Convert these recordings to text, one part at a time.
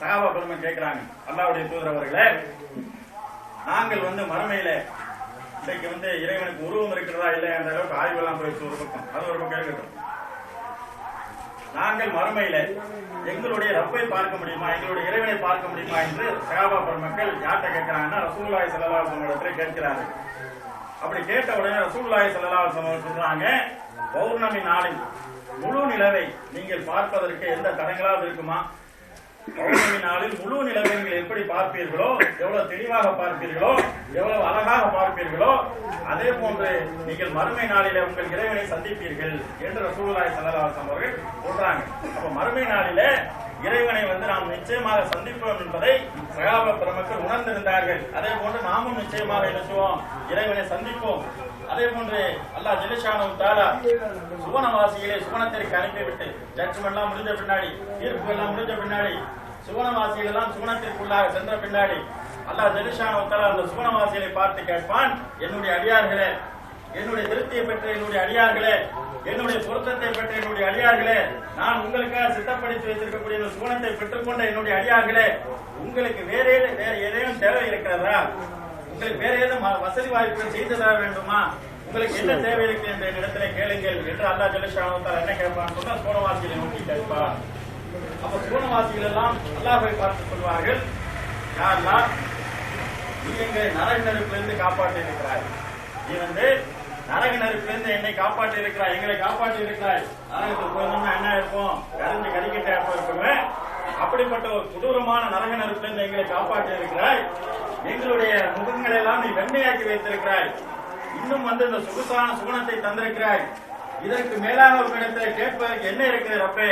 சகாபா பெருமை கேட்கிறாங்க. அல்லாவுடைய தூதரவர்களே நாங்கள் வந்து மறுமையில இன்றைக்கு வந்து இறைவனுக்கு உருவம் இருக்கிறதா இல்லை என்ற அளவுக்கு ஆய்வு எல்லாம் போயிடுச்சு ஒரு பக்கம். அது ஒரு பக்கம் இருக்கட்டும். நாங்கள் மறுமையில எங்களுடைய ரப்பை பார்க்க முடியுமா எங்களுடைய இறைவனை பார்க்க முடியுமா என்று சகாபா பெருமக்கள் யார்கிட்ட கேட்கிறாங்கன்னா ரசூல்லாய் ஸல்லல்லாஹு அலைஹி வஸல்லம் இடத்துல அப்படி கேட்ட உடனே ரசூல்லாய் ஸல்லல்லாஹு அலைஹி சொல்றாங்க பௌர்ணமி நாளில் முழு நிலவை நீங்கள் பார்ப்பதற்கு எந்த தடங்களாவது இருக்குமா? பௌர்ணமி நாளில் முழு நிலவை நீங்கள் எப்படி பார்ப்பீர்களோ எவ்வளவு தெளிவாக பார்ப்பீர்களோ எவ்வளவு அழகாக பார்ப்பீர்களோ அதே போன்று நீங்கள் மறுமை நாளிலே உங்கள் இறைவனை சந்திப்பீர்கள் என்று சூழலாய் ஸல்லல்லாஹு அவர்கள் சொல்றாங்க. அப்ப மறுமை நாளிலே இறைவனை வந்து நாம் நிச்சயமாக சந்திப்போம் என்பதை சகாப பெருமக்கள் உணர்ந்திருந்தார்கள். அதே போன்று நாமும் நிச்சயமாக நினைச்சுவோம் இறைவனை சந்திப்போம். அதே போன்று அல்லாஹ் ஜெலிஷானு தாலா சுவனவாசிகளை சுவனத்திற்கு அனுப்பிவிட்டு ஜட்ஜ்மெண்ட் எல்லாம் முடிஞ்ச பின்னாடி தீர்ப்பு எல்லாம் முடிஞ்ச பின்னாடி சுவனவாசிகள் எல்லாம் சுவனத்திற்குள்ளாக சென்ற பின்னாடி அல்லாஹ் ஜெலிஷானு தாலா அந்த சுவனவாசிகளை பார்த்து கேட்பான் என்னுடைய அடியார்களே என்னுடைய திருப்தியை பெற்ற என்னுடைய அடியார்களே என்னுடைய பொருத்தத்தை பெற்ற என்னுடைய அடியார்களே நான் உங்களுக்காக சித்தப்படுத்தி வைத்திருக்கக்கூடிய இந்த சுவனத்தை பெற்றுக்கொண்ட என்னுடைய அடியார்களே உங்களுக்கு வேற வேற ஏதேனும் தேவை இருக்கிறதா? உங்களுக்கு வேற ஏதும் வசதி வாய்ப்புகள் செய்து தர வேண்டுமா? உங்களுக்கு என்ன தேவை இருக்கு என்ற இடத்துல கேளுங்கள் என்று அல்லா ஜெலிஷானத்தால் என்ன கேட்பான்னு சொன்னா சோனவாசிகளை நோக்கி கேட்பான். அப்ப சோனவாசிகள் எல்லாம் அல்லாஹை பார்த்து சொல்வார்கள் யாரெல்லாம் நீ எங்களை நரக நெருப்பிலிருந்து காப்பாற்றி இருக்கிறாய். நீ வந்து நரக நெருப்பிலிருந்து என்னை காப்பாற்றி இருக்கிறாய் எங்களை காப்பாற்றி இருக்கிறாய். நரகத்துக்கு போயிருந்தோம்னா என்ன இருக்கும் கரைஞ்சு கறிக்கிட்டே இருப்பேன் அப்படிப்பட்ட ஒரு கொடூரமான நரக நெருப்பிலிருந்து எங்களை காப்பாற்றி இருக்கிறாய். எங்களுடைய முகங்களை எல்லாம் நீ வெண்மையாக்கி வைத்திருக்கிறாய். இன்னும் வந்து இந்த சுகுசான சுகுணத்தை தந்திருக்கிறாய். இதற்கு மேலாக உன்னிடத்தில் கேட்பதற்கு என்ன இருக்கிறது அப்பே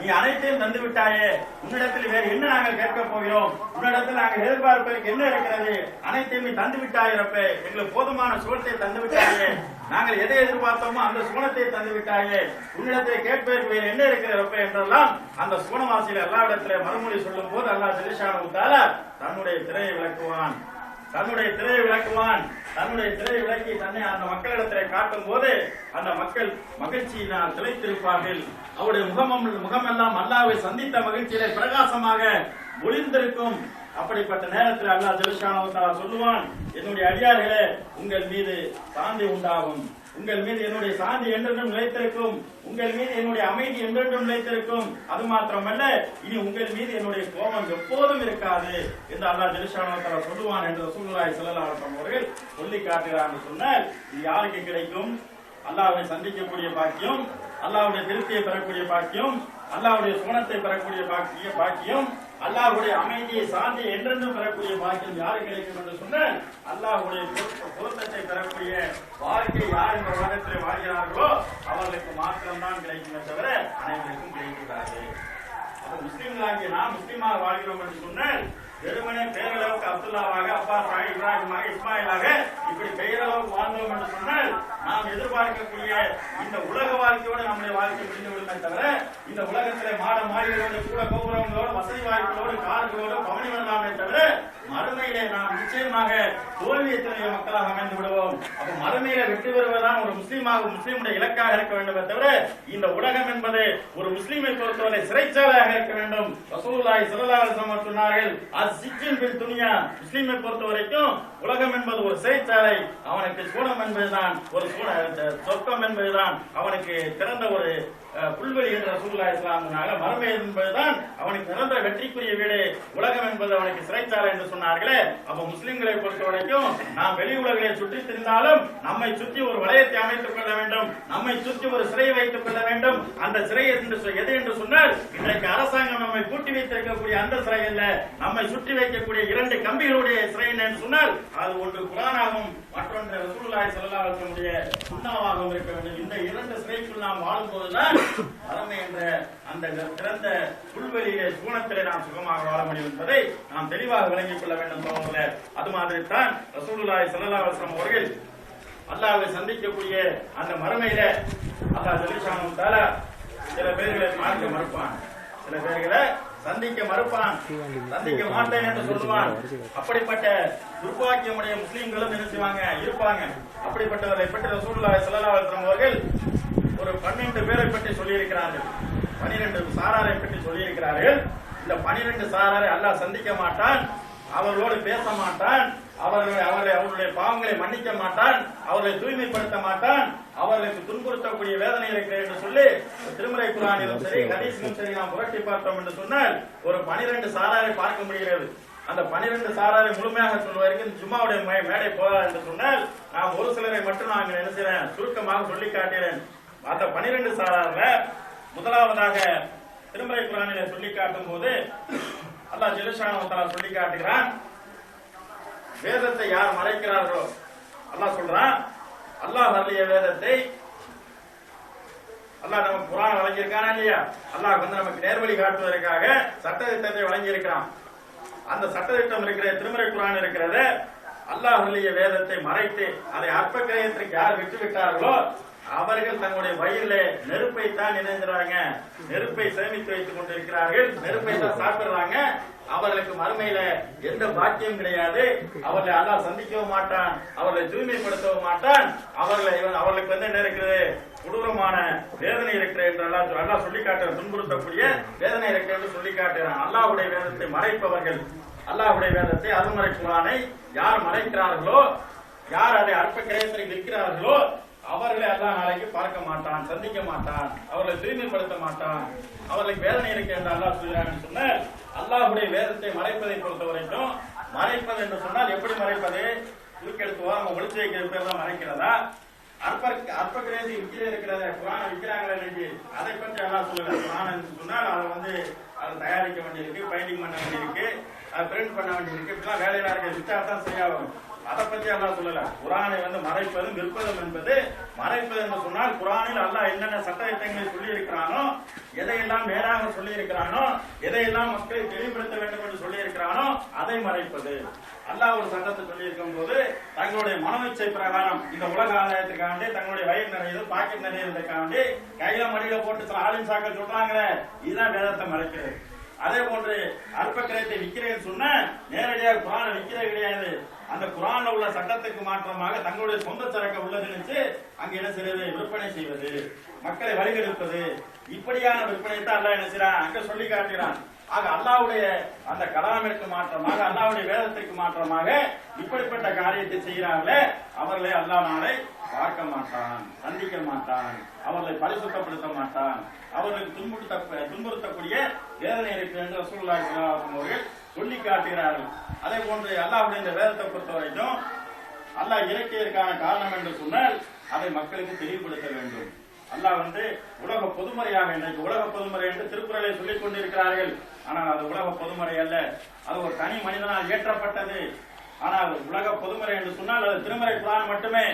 நீ அனைத்தையும் தந்து விட்டாயே. உன்னிடத்தில் வேறு என்ன நாங்கள் கேட்க போகிறோம்? உன்னிடத்தில் நாங்கள் எதிர்பார்ப்பதற்கு என்ன இருக்கிறது? அனைத்தையும் நீ தந்து விட்டாயிரப்பே எங்களுக்கு போதுமான சூழத்தை தந்து விட்டாயே. நாங்கள் எதை எதிர்பார்த்தோமோ அந்த சுகுணத்தை தந்து விட்டாயே. உன்னிடத்தில் கேட்பதற்கு வேறு என்ன இருக்கிறப்பே என்றெல்லாம் அந்த சுகுணவாசியில் எல்லா இடத்துல மறுமொழி சொல்லும் போது அல்லா ஜெலிஷான தன்னுடைய திரையை விளக்குவான். தன்னுடைய திரையை விளக்குவான். தன்னுடைய திரையை விளக்கி தன்னை அந்த மக்களிடத்தில் காட்டும் போது அந்த மக்கள் மகிழ்ச்சியினால் திளைத்திருப்பார்கள். அவருடைய முகமம் முகமெல்லாம் அல்லாவை சந்தித்த மகிழ்ச்சியிலே பிரகாசமாக ஒளிந்திருக்கும். அப்படிப்பட்ட நேரத்தில் அல்லாஹ் ஜெலிஷானவத்தாலா சொல்லுவான் என்னுடைய அடியார்களே உங்கள் மீது சாந்தி உண்டாகும். உங்கள் மீது என்னுடைய சாந்தி என்றென்றும் நிலைத்திருக்கும். உங்கள் மீது என்னுடைய அமைதி என்றென்றும் நிலைத்திருக்கும். அது மாத்திரமல்ல இனி உங்கள் மீது என்னுடைய கோபம் எப்போதும் இருக்காது என்று அல்லாஹ் ஜெலிஷானவத்தாலா சொல்லுவான் என்று ரசூலுல்லாஹி ஸல்லல்லாஹு அலைஹி அவர்கள் சொல்லி காட்டுகிறார் சொன்னால் இது யாருக்கு கிடைக்கும்? அல்லாஹ்வை சந்திக்கக்கூடிய பாக்கியம் அல்லாஹ்வுடைய திருப்தியை பெறக்கூடிய பாக்கியம் அல்லாஹ்வுடைய சுவனத்தை பெறக்கூடிய பாக்கிய பாக்கியம் அல்லாஹுடைய அமைதியை சாந்தி என்றென்றும் பெறக்கூடிய பாக்கியம் யாரு கிடைக்கும் என்று சொன்ன அல்லாஹ்வுடைய பொருத்தத்தை பெறக்கூடிய வாழ்க்கை யார் இந்த உலகத்தில் வாழ்கிறார்களோ அவர்களுக்கு மாத்திரம்தான் கிடைக்குமே தவிர அனைவருக்கும் கிடைக்கிறார்கள் முஸ்லீம்களாகிய முஸ்லிம்களாகிய நாம் முஸ்லிமாக வாழ்கிறோம் என்று சொன்னால் வெறுமனே பேரளவுக்கு அப்துல்லாவாக அப்பா சாஹிப் இப்ராஹிமாக இஸ்மாயிலாக இப்படி பெயரளவுக்கு வாழ்ந்தோம் என்று சொன்னால் நாம் எதிர்பார்க்கக்கூடிய இந்த உலக வாழ்க்கையோடு நம்முடைய வாழ்க்கை முடிந்து விடுமே தவிர இந்த உலகத்திலே மாட மாளிகளோடு கூட கோபுரங்களோடு வசதி வாய்ப்புகளோடு கார்களோடு பவனி வரலாமே தவிர மறுமையிலே நாம் நிச்சயமாக தோல்வி மக்களாக அமைந்து விடுவோம். அப்ப மறுமையில வெற்றி பெறுவதுதான் ஒரு முஸ்லீமாக முஸ்லீமுடைய இலக்காக இருக்க வேண்டுமே தவிர இந்த உலகம் என்பது ஒரு முஸ்லீமை பொறுத்தவரை சிறைச்சாலையாக இருக்க வேண்டும். வசூலாய் ஸல்லல்லாஹு அலைஹி அது சொன்னார்கள் பின் துணியா முஸ்லீமை பொறுத்த வரைக்கும் உலகம் என்பது ஒரு சிறைச்சாலை. அவனுக்கு சூடம் என்பதுதான் ஒரு சூழ சொர்க்கம் என்பதுதான் அவனுக்கு திறந்த ஒரு புல்வெளி என்ற ரசூல்லா இஸ்லாம்னால மறுமை என்பதுதான் அவனுக்கு நிரந்தர வெற்றிக்குரிய வீடு. உலகம் என்பது அவனுக்கு சிறைச்சாலை என்று சொன்னார்களே. அப்ப முஸ்லிம்களை பொறுத்த வரைக்கும் நாம் வெளி உலகிலே சுற்றி திரிந்தாலும் நம்மை சுற்றி ஒரு வளையத்தை அமைத்துக் கொள்ள வேண்டும். நம்மை சுற்றி ஒரு சிறையை வைத்துக் கொள்ள வேண்டும். அந்த சிறை என்று சொ- எது என்று சொன்னால் இன்றைக்கு அரசாங்கம் நம்மை பூட்டி வைத்திருக்கக்கூடிய அந்த சிறை அல்ல. நம்மை சுற்றி வைக்கக்கூடிய இரண்டு கம்பிகளுடைய சிறை என்று சொன்னால் அது ஒன்று குரானாகும் மற்றொன்று ரசூலுல்லாஹி ஸல்லல்லாஹு அலைஹி சுண்ணாவாகவும் இருக்க வேண்டும். இந்த இரண்டு சிறைக்குள் நாம் வாழும்போதுதான் அறமை என்ற அந்த திறந்த புல்வெளியிலே சூனத்திலே நாம் சுகமாக வாழ முடியும் என்பதை நாம் தெளிவாக விளங்கிக் கொள்ள வேண்டும் தோழர்களே அது மாதிரி தான் ரசூலுல்லாஹி ஸல்லல்லாஹு அலைஹி அவர்கள் அல்லாவை சந்திக்கக்கூடிய அந்த மறுமையில அல்லாஹ் ஜலிஷானும் சில பேர்களை பார்க்க மறுப்பான். சில பேர்களை சந்திக்க மறுப்பான். சந்திக்க மாட்டேன் என்று சொல்லுவான். அப்படிப்பட்ட துர்பாக்கியமுடைய முஸ்லீம்களும் நினைச்சுவாங்க இருப்பாங்க. அப்படிப்பட்டவர்களை பற்றி ரசூலுல்லாஹி ஸல்லல்லாஹு அவர்கள் ஒரு பன்னெண்டு பேரை பற்றி சொல்லியிருக்கிறார்கள். பனிரெண்டு சாராரை பற்றி சொல்லியிருக்கிறார்கள். இந்த பனிரெண்டு சாராரை அல்லாஹ் சந்திக்க மாட்டான். அவர்களோடு பேச மாட்டான். அவர்களை அவர்களை அவர்களுடைய பாவங்களை மன்னிக்க மாட்டான் அவர்களை தூய்மைப்படுத்த மாட்டான் அவர்களுக்கு துன்புறுத்தக்கூடிய வேதனை இருக்கிறது என்று சொல்லி திருமலை குரானிலும் சரி ஹதீஸிலும் சரி நாம் புரட்டி பார்த்தோம் என்று சொன்னால் ஒரு பனிரெண்டு சாராரை பார்க்க முடிகிறது. அந்த பனிரெண்டு சாராரை முழுமையாக சொல்வதற்கு இந்த ஜும்மாவுடைய மேடை போதா என்று சொன்னால் நான் ஒரு சிலரை மட்டும் நான் என்ன செய்யறேன் சுருக்கமாக சொல்லி காட்டுகிறேன். அந்த பனிரெண்டு சாரார்ல முதலாவதாக திருமலை குரானிலே சொல்லி காட்டும் போது அல்லா ஜெலுஷான சொல்லி காட்டுகிறான் வேதத்தை யார் மறைக்கிறார்களோ? அல்லாஹ் சொல்றான் அல்லாஹ் அருளிய வேதத்தை அல்லாஹ் நமக்கு குரான் வழங்கியிருக்கானா இல்லையா? அல்லாஹ் வந்து நமக்கு நேர்வழி காட்டுவதற்காக சட்டத்திட்டத்தை வழங்கியிருக்கிறான். அந்த சட்டத்திட்டம் இருக்கிற திருமறை குரான் இருக்கிறத அல்லாஹ் அருளிய வேதத்தை மறைத்து அதை அற்ப கிரயத்திற்கு யார் விட்டு விட்டார்களோ அவர்கள் தங்களுடைய வயிறிலே நெருப்பை தான் நினைக்கிறாங்க நெருப்பை சேமித்து வைத்துக் கொண்டிருக்கிறார்கள். நெருப்பை தான் சாப்பிடுறாங்க. அவர்களுக்கு மறுமையில எந்த பாக்கியம் கிடையாது. அவர்களை அல்லாஹ் சந்திக்கவும் மாட்டான். அவர்களை தூய்மைப்படுத்தவும் மாட்டான். அவர்களை அவர்களுக்கு வந்து என்ன இருக்குது கொடூரமான வேதனை இருக்கிறது என்று அல்லா அல்லா சொல்லி காட்டுற துன்புறுத்தக்கூடிய வேதனை இருக்கிறது என்று சொல்லி காட்டுகிறான். அல்லாவுடைய வேதத்தை மறைப்பவர்கள் அல்லாவுடைய வேதத்தை அருமறை குரானை யார் மறைக்கிறார்களோ யார் அதை அற்ப கிரயத்தில் விற்கிறார்களோ அவர்களை அல்லா நாளைக்கு பார்க்க மாட்டான் சந்திக்க மாட்டான் அவர்களை தூய்மைப்படுத்த மாட்டான் அவர்களுக்கு வேதனை இருக்கு என்று அல்லாஹ் சொல்கிறான்னு சொன்னால் அல்லாஹுடைய வேதத்தை மறைப்பதை பொறுத்த வரைக்கும் மறைப்பது என்று சொன்னால் எப்படி மறைப்பது? தூக்கெடுத்து ஓரமா ஒளிச்சு வைக்கிற பேர் தான் மறைக்கிறதா? அற்ப அற்ப கிரேசி இருக்கிறத குரான விற்கிறாங்களே இன்னைக்கு அதை பற்றி எல்லாம் சொல்லல குரான் என்று சொன்னால் அதை வந்து அதை தயாரிக்க வேண்டியிருக்கு பைண்டிங் பண்ண வேண்டியிருக்கு. பிரிண்ட் பண்ண வேண்டியிருக்கு இப்படிலாம் வேலையெல்லாம் இருக்க. வித்தா தான் சரியாகும். அதை பத்தி அல்லா சொல்லல. குரானை வந்து மறைப்பதும் விற்பதும் என்பது மறைப்பது என்று சொன்னால் குரானில் அல்லா என்னென்ன சட்டத்திட்டங்களை சொல்லி இருக்கிறானோ எதையெல்லாம் நேராக சொல்லி இருக்கிறானோ எதையெல்லாம் மக்களை தெளிவுபடுத்த வேண்டும் என்று சொல்லி இருக்கிறானோ அதை மறைப்பது. அல்லாஹ் ஒரு சட்டத்தை சொல்லி இருக்கும் போது தங்களுடைய மனோச்சை பிரகாரம் இந்த உலக ஆதாயத்துக்காண்டி தங்களுடைய வயிறு நிறையது பாக்கெட் நிறையதுக்காண்டி கையில மடியில போட்டு சில ஆலிம் சாக்கள் சொல்றாங்களே இதுதான் வேதத்தை மறைக்கிறது. அதே போன்று அற்ப கிரயத்தை விற்கிறேன்னு சொன்ன நேரடியாக குரானை விற்கிறது கிடையாது. அந்த குரான்ல உள்ள சட்டத்துக்கு மாற்றமாக தங்களுடைய சொந்த சரக்கை உள்ள நினைச்சு அங்க என்ன செய்வது விற்பனை செய்வது. மக்களை வழிகெடுப்பது இப்படியான விற்பனை தான் அல்லாஹ் என்ன செய்யறான் அங்க சொல்லி காட்டுகிறான். ஆக அல்லாவுடைய அந்த கலாமிற்கு மாற்றமாக அல்லாவுடைய வேதத்திற்கு மாற்றமாக இப்படிப்பட்ட காரியத்தை செய்கிறார்களே அவர்களே அல்லாஹ் நாளை பார்க்க மாட்டான் சந்திக்க மாட்டான் அவர்களை பரிசுத்தப்படுத்த மாட்டான் அவர்களுக்கு துன்புறுத்த துன்புறுத்தக்கூடிய வேதனை இருக்கு என்று ரசூலுல்லாஹி ஸல்லல்லாஹு அவர்கள் சொல்லி காட்டுகிறார்கள். அதே போன்று அல்லாஹ்வுடைய இந்த வேதத்தை பொறுத்த வரைக்கும் அல்லாஹ் இறக்கியதற்கான காரணம் என்று சொன்னால் அதை மக்களுக்கு தெளிவுபடுத்த வேண்டும். அல்லாஹ் வந்து உலக பொதுமறையாக இன்றைக்கு உலக பொதுமறை என்று திருக்குறளை சொல்லிக் கொண்டிருக்கிறார்கள். ஆனால் அது உலக பொதுமறை அல்ல அது ஒரு தனி மனிதனால் இயற்றப்பட்டது. ஆனால் உலக பொதுமறை என்று சொன்னால் அது திருமறை குரான் மட்டுமே.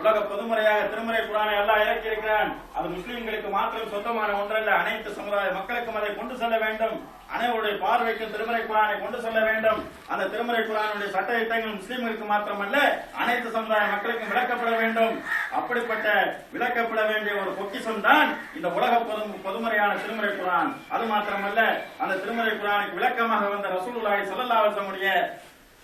உலக பொதுமுறையாக திருமறை குரானை எல்லாம் இறக்கி இருக்கிறான் அது முஸ்லிம்களுக்கு மாத்திரம் சொந்தமான ஒன்றல்ல. அனைத்து சமுதாய மக்களுக்கும் அதை கொண்டு செல்ல வேண்டும். அனைவருடைய பார்வைக்கும் திருமறை குரானை கொண்டு செல்ல வேண்டும். அந்த திருமறை குரானுடைய சட்ட திட்டங்கள் முஸ்லிம்களுக்கு மாத்திரமல்ல அனைத்து சமுதாய மக்களுக்கும் விளக்கப்பட வேண்டும். அப்படிப்பட்ட விளக்கப்பட வேண்டிய ஒரு பொக்கிஷம் தான் இந்த உலக பொது பொதுமறையான திருமறை குரான். அது மாத்திரமல்ல அந்த திருமறை குரானுக்கு விளக்கமாக வந்த ரசூலுல்லாஹி ஸல்லல்லாஹு அலைஹி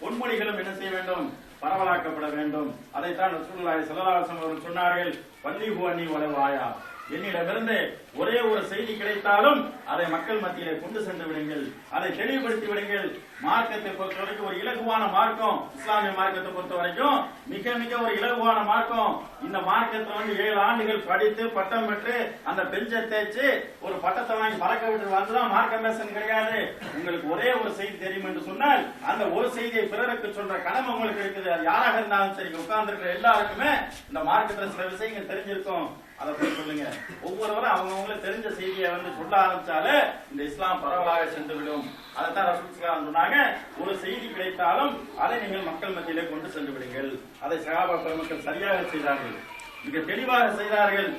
பொன்மொழிகளும் என்ன செய்ய வேண்டும்? பரவலாக்கப்பட வேண்டும். அதைத்தான் ரசூலுல்லாஹி ஸல்லல்லாஹு அவர்கள் சொன்னார்கள் பள்ளி அன்னி வளவாயா என்னிடமிருந்து ஒரே ஒரு செய்தி கிடைத்தாலும் அதை மக்கள் மத்தியிலே கொண்டு சென்று விடுங்கள். அதை தெளிவுபடுத்தி விடுங்கள். மார்க்கத்தை பொறுத்த வரைக்கும் ஒரு இலகுவான மார்க்கம் இஸ்லாமிய மார்க்கத்தை பொறுத்த வரைக்கும் மிக மிக ஒரு இலகுவான மார்க்கம். இந்த மார்க்கத்தை வந்து ஏழு ஆண்டுகள் படித்து பட்டம் பெற்று அந்த பெஞ்சை தேய்ச்சி ஒரு பட்டத்தை வாங்கி பறக்க விட்டு வந்துதான் மார்க்க மேசன் கிடையாது. உங்களுக்கு ஒரே செய்தி தெரியும் என்று சொன்னால் அந்த ஒரு செய்தியை பிறருக்கு சொல்ற கடமை உங்களுக்கு இருக்குது. யாராக இருந்தாலும் சரி உட்கார்ந்து இருக்கிற எல்லாருக்குமே இந்த மார்க்கெட்ல சில விஷயங்கள் தெரிஞ்சிருக்கும். அதை போய் சொல்லுங்க. ஒவ்வொருவரும் அவங்கவுங்களுக்கு தெரிஞ்ச செய்தியை வந்து சொல்ல ஆரம்பிச்சாலே இந்த இஸ்லாம் பரவலாக சென்று விடும் அதைத்தான் ரசூல் சொன்னாங்க. ஒரு செய்தி கிடைத்தாலும் அதை நீங்கள் மக்கள் மத்தியிலே கொண்டு சென்று விடுங்கள். அதை சகாபா பெருமக்கள் சரியாக செய்தார்கள். மிக தெளிவாக செய்தார்கள்.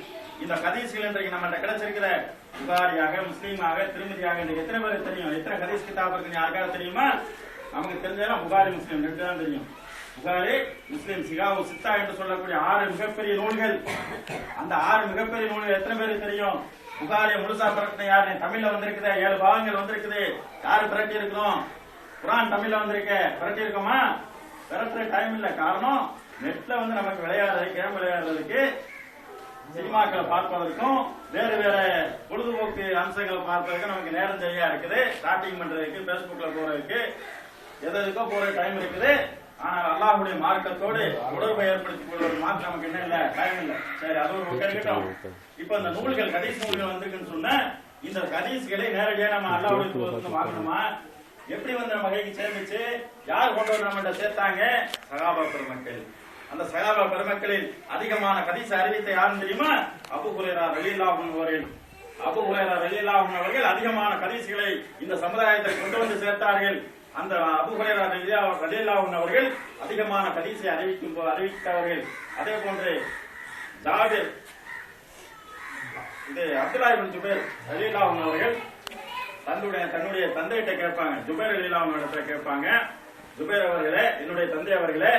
இந்த கதீசுகள் இன்றைக்கு நம்ம கிடைச்சிருக்கிற புகாரியாக முஸ்லீமாக திருமதியாக எத்தனை பேருக்கு தெரியும்? எத்தனை ஹதீஸ் கிதாப் இருக்கு யாருக்காவது தெரியுமா? நமக்கு தெரிஞ்சதெல்லாம் புகாரி முஸ்லீம் ரெண்டு தான் தெரியும். புகாரி முஸ்லீம் சிகாவு சித்தா என்று சொல்லக்கூடிய ஆறு மிகப்பெரிய நூல்கள். அந்த ஆறு மிகப்பெரிய நூல்கள் எத்தனை பேருக்கு தெரியும்? புகாரிய முழுசா பிறட்டின யாரு? தமிழ்ல வந்திருக்குது ஏழு பாகங்கள் வந்திருக்குது. யாரு பிறட்டி இருக்கிறோம் குரான் தமிழ்ல வந்திருக்க பிறட்டி இருக்கோமா பிறட்டுற டைம் இல்ல. காரணம் நெட்ல வந்து நமக்கு விளையாடுறது கேம் விளையாடுறதுக்கு சினிமாக்களை பார்ப்பதற்கும் வேறு வேற பொழுதுபோக்கு அம்சங்களை பார்க்கறதுக்கு நமக்கு நேரம் சரியா இருக்குது. ஸ்டார்டிங் பண்றதுக்கு பேஸ்புக்ல போறதுக்கு எதுக்கோ போற டைம் இருக்குது. ஆனால் அல்லாஹுடைய மார்க்கத்தோடு உணர்வை ஏற்படுத்திக் கொள்வது மார்க் நமக்கு என்ன இல்ல? டைம் இல்ல. சரி அது ஒரு பக்கம் இருக்கட்டும். இப்ப இந்த நூல்கள் கதீஸ் நூல்கள் வந்துருக்குன்னு சொன்ன இந்த கதீஸ்களை நேரடியா நம்ம அல்லாவுடைய தூதருக்கு வாங்கணுமா? எப்படி வந்து நம்ம கைக்கு சேர்ந்துச்சு யார் கொண்டு வந்து நம்மகிட்ட சேர்த்தாங்க? சகாபா பெருமக்கள் அந்த சகாபா பெருமக்களில் அதிகமான கதிச அறிவித்த யாரும் தெரியுமா? அபு குலேரா ரலியல்லாஹு அன்ஹு அவர்கள். அபு குலேரா ரலியல்லாஹு அவர்கள் அதிகமான கதிசுகளை இந்த சமுதாயத்தை கொண்டு வந்து சேர்த்தார்கள். அந்த அபு குலேரா ரலியல்லாஹு அவர்கள் அதிகமான கதிசை அறிவிக்கும் போது அறிவித்தவர்கள். அதே போன்று ஜாபிர் இது அப்துல்லா இப்னு ஜுபைர் ரலியல்லாஹு அவர்கள் தன்னுடைய தன்னுடைய தந்தையிட்ட கேட்பாங்க. ஜுபேர் ரலியல்லாஹு இடத்துல கேட்பாங்க. ஜுபேர் அவர்களே என்னுடைய தந்தை அவர்களே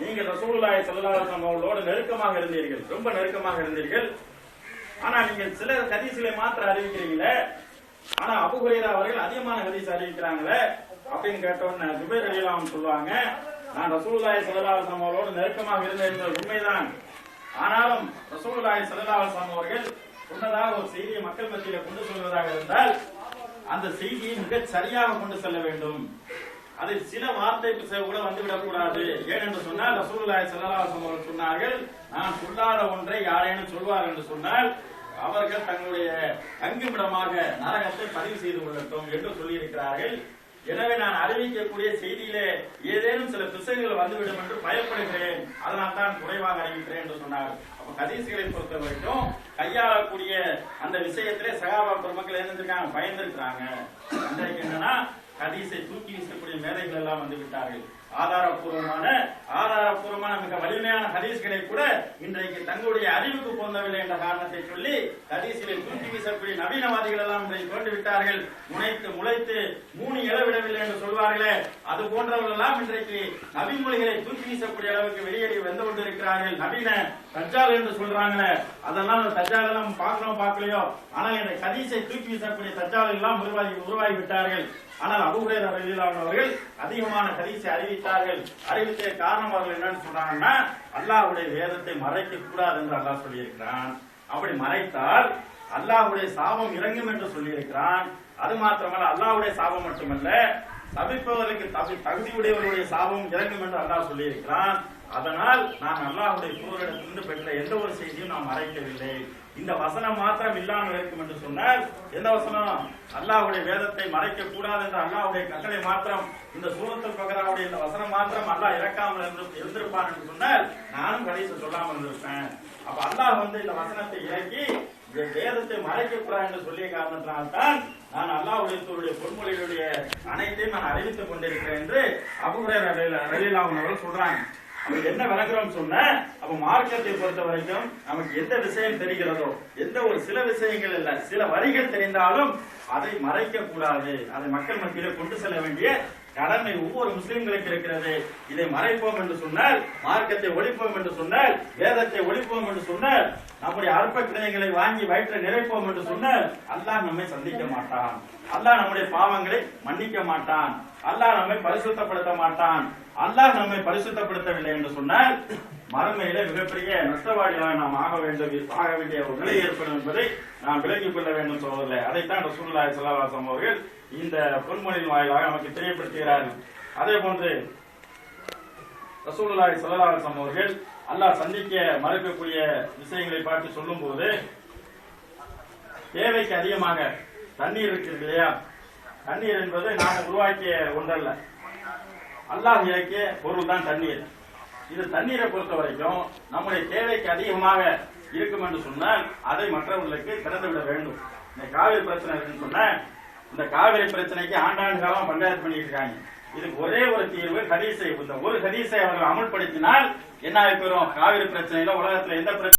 நீங்கள் ரசூலுல்லாஹி ஸல்லல்லாஹு அலைஹி அவர்களோடு நெருக்கமாக இருந்தீர்கள். ரொம்ப நெருக்கமாக இருந்தீர்கள். ஆனா நீங்க சில ஹதீஸ்களை மாத்திர அறிவிக்கிறீங்களே? ஆனா அபு ஹுரைரா அவர்கள் அதிகமான ஹதீஸ் அறிவிக்கிறாங்களே? அப்படின்னு கேட்டோன்னு ஜுபைர் அலிலாம் சொல்லுவாங்க நான் ரசூலுல்லாஹி ஸல்லல்லாஹு அலைஹி அவர்களோடு நெருக்கமாக இருந்தேன் என்பது உண்மைதான். ஆனாலும் ரசூலுல்லாஹி ஸல்லல்லாஹு அலைஹி அவர்கள் சொன்னதாக ஒரு செய்தியை மக்கள் மத்தியில கொண்டு சொல்வதாக இருந்தால் அந்த செய்தியை மிக சரியாக கொண்டு செல்ல வேண்டும். அது சில வார்த்தை பிசகு கூட வந்துவிடக் கூடாது ஏனென்று சொன்னால் ரசூலுல்லாஹி ஸல்லல்லாஹு அவர்கள் சொன்னார்கள் நான் சொல்லாத ஒன்றை யாரேனும் சொல்வார் என்று சொன்னால் அவர்கள் தங்களுடைய தங்குமிடமாக நரகத்தை பதிவு செய்து கொள்ளட்டும் என்று சொல்லியிருக்கிறார்கள். எனவே நான் அறிவிக்கக்கூடிய செய்தியிலே ஏதேனும் சில பிசைகள் வந்துவிடும் என்று பயப்படுகிறேன். அதனால் தான் குறைவாக அறிவிக்கிறேன் என்று சொன்னார். அப்ப ஹதீஸ்களை பொறுத்த வரைக்கும் கையாளக்கூடிய அந்த விஷயத்திலே சகாபா பெருமக்கள் இருந்திருக்காங்க பயந்துருக்கிறாங்க. என்னன்னா ஹதீஸை தூக்கி வீசக்கூடிய மேதைகள் எல்லாம் வந்து விட்டார்கள். ஆதாரப்பூர்வமான ஆதாரப்பூர்வமான மிக வலிமையான ஹதீஸ்களை கூட இன்றைக்கு தங்களுடைய அறிவுக்கு பொந்தவில்லை என்ற காரணத்தை சொல்லி ஹதீஸ்களை தூக்கி வீசக்கூடிய நவீனவாதிகள் எல்லாம் இன்றைக்கு கொண்டு விட்டார்கள். முனைத்து முளைத்து மூணு இளவிடவில்லை என்று சொல்வார்களே அது போன்றவர்கள் எல்லாம் இன்றைக்கு நவிமொழிகளை தூக்கி வீசக்கூடிய அளவுக்கு வெளியேறி வந்து கொண்டிருக்கிறார்கள். நவீன தஜ்ஜால் என்று சொல்றாங்களே அதெல்லாம் அந்த தஜ்ஜால் எல்லாம் பார்க்கிறோம் பார்க்கலையோ? ஆனால் இந்த ஹதீஸை தூக்கி வீசக்கூடிய தஜ்ஜால் எல்லாம் உருவாகி உருவாகி விட்டார்கள். ஆனால் அபுஹுரேரா ரலியல்லாஹு அவர்கள் அதிகமான ஹதீஸை அறிவித்தார்கள். அறிவித்த காரணம் அவர்கள் என்னன்னு சொன்னாங்கன்னா அல்லாஹ்வுடைய வேதத்தை மறைக்க கூடாது என்று அல்லாஹ் சொல்லியிருக்கிறான். அப்படி மறைத்தால் அல்லாஹ்வுடைய சாபம் இறங்கும் என்று சொல்லியிருக்கிறான். அது மாத்திரமல்ல அல்லாஹ்வுடைய சாபம் மட்டுமல்ல தவிப்பவர்களுக்கு தகுதியுடையவர்களுடைய தகுதியுடையவருடைய சாபம் இறங்கும் என்று அல்லாஹ் சொல்லியிருக்கிறான். அதனால் நான் அல்லாஹுடைய தூதரிடத்திலிருந்து பெற்ற எந்த ஒரு செய்தியும் நான் மறைக்கவில்லை. இந்த வசனம் மாத்திரம் இல்லாமல் இருக்கும் என்று சொன்னால் எந்த வசனம்? அல்லாஹுடைய வேதத்தை மறைக்க கூடாது என்ற அல்லாஹுடைய கட்டளை மாத்திரம் இந்த சூரத்தில் பகராவுடைய இந்த வசனம் மாத்திரம் அல்லாஹ் இறக்காமல் இருந்து இருந்திருப்பான் என்று சொன்னால் நானும் கடைசி சொல்லாமல் இருந்திருப்பேன். அப்ப அல்லாஹ் வந்து இந்த வசனத்தை இறக்கி இந்த வேதத்தை மறைக்க கூடாது என்று சொல்லிய காரணத்தினால்தான் நான் அல்லாஹுடைய தூருடைய பொன்மொழிகளுடைய அனைத்தையும் நான் அறிவித்துக் கொண்டிருக்கிறேன் என்று அபுகுரே ரலீலா அவர்கள் சொல்றாங்க. அப்ப என்ன விளக்குறோம் சொன்ன? அப்ப மார்க்கத்தை பொறுத்த வரைக்கும் நமக்கு எந்த விஷயம் தெரிகிறதோ எந்த ஒரு சில விஷயங்கள் இல்ல சில வரிகள் தெரிந்தாலும் அதை மறைக்க கூடாது அதை மக்கள் மத்தியில கொண்டு செல்ல வேண்டிய கடமை ஒவ்வொரு முஸ்லிம்களுக்கு இருக்கிறது. இதை மறைப்போம் என்று சொன்னால் மார்க்கத்தை ஒழிப்போம் என்று சொன்னால் வேதத்தை ஒழிப்போம் என்று சொன்னால் நம்முடைய அற்ப கிரயங்களை வாங்கி வயிற்றை நிறைப்போம் என்று சொன்னால் அல்லாஹ் நம்மை சந்திக்க மாட்டான். அல்லாஹ் நம்முடைய பாவங்களை மன்னிக்க மாட்டான். அல்லாஹ் நம்மை பரிசுத்தப்படுத்த மாட்டான். அல்லாஹ் நம்மை பரிசுத்தப்படுத்தவில்லை என்று சொன்னால் மறுமையில மிகப்பெரிய நஷ்டவாடிகளாக நாம் ஆக வேண்டும் ஆக வேண்டிய ஒரு நிலை ஏற்படும் என்பதை நாம் விளங்கிக் கொள்ள வேண்டும் சொல்வதில்லை அதைத்தான் ரசூலுல்லாஹி ஸல்லல்லாஹு அவர்கள் இந்த பொன்மொழியின் வாயிலாக நமக்கு தெரியப்படுத்துகிறார்கள் அதே போன்று ரசூலுல்லாஹி ஸல்லல்லாஹு அவர்கள் அல்லாஹ் சந்திக்க மறுக்கக்கூடிய விஷயங்களை பார்த்து சொல்லும்போது தேவைக்கு அதிகமாக தண்ணீர் இருக்கு இல்லையா? தண்ணீர் என்பது நாம் உருவாக்கிய ஒன்றல்ல. அல்லாஹ் இறக்கிய பொருள் தான் தண்ணீர். இது தண்ணீரை பொறுத்த வரைக்கும் நம்முடைய தேவைக்கு அதிகமாக இருக்கும் என்று சொன்னால் அதை மற்றவர்களுக்கு திறந்து விட வேண்டும். இந்த காவிரி பிரச்சனை இருக்குன்னு சொன்ன இந்த காவிரி பிரச்சனைக்கு ஆண்டாண்டு காலம் பஞ்சாயத்து பண்ணிட்டு இருக்காங்க இதுக்கு ஒரே ஒரு தீர்வு ஹதீஸை இந்த ஒரு ஹதீஸை அவர்கள் அமல்படுத்தினால் என்ன ஆகி காவிரி பிரச்சனையில உலகத்துல எந்த பிரச்சனை